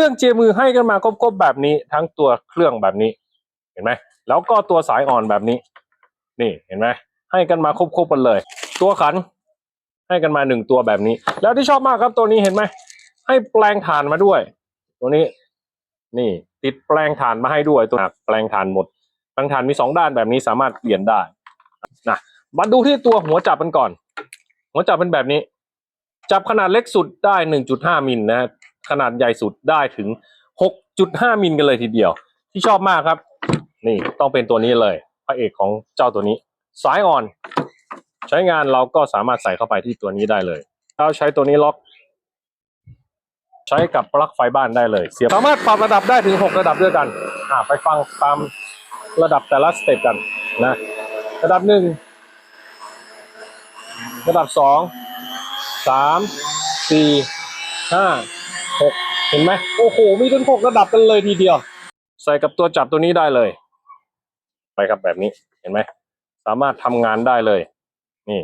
รื่องเจมือให้กันมาครบๆแบบนี้ ทั้งตัวเครื่องแบบนี้ เห็นไหมแล้วก็ตัวสายอ่อนแบบนี้ นี่เห็นไหมให้กันมาครบๆกันเลย ตัวขัน ให้กันมาหนึ่งตัวแบบนี้ แล้วที่ชอบมากครับตัวนี้เห็นไหมให้แปลงถ่านมาด้วย ตัวนี้ นี่ ติดแปลงถ่านมาให้ด้วยตัวแปลงถ่านหมดแปลงถ่านมีสองด้านแบบนี้สามารถเปลี่ยนได้นะมาดูที่ตัวหัวจับกันก่อน หัวจับเป็นแบบนี้ จับขนาดเล็กสุดได้ 1.5 มิลนะ ขนาดใหญ่สุดได้ถึง 6.5 มิลกันเลยทีเดียว ที่ชอบมากครับ นี่ต้องเป็นตัวนี้เลย พระเอกของเจ้าตัวนี้ สายอ่อน ใช้งานเราก็สามารถใส่เข้าไปที่ตัวนี้ได้เลยเราใช้ตัวนี้ล็อก ใช้กับปลั๊กไฟบ้านได้เลย เสียบสามารถปรับระดับได้ถึง 6 ระดับด้วยกันอ่าไปฟังตามระดับแต่ละสเต็ปกันนะ ระดับหนึ่งระดับสองสามสี่ห้า หกเห็นไหมโอ้โห มีถึงหกระดับกันเลยทีเดียว ใส่กับตัวจับตัวนี้ได้เลย ไปครับแบบนี้เห็นไหม สามารถทำงานได้เลย นี่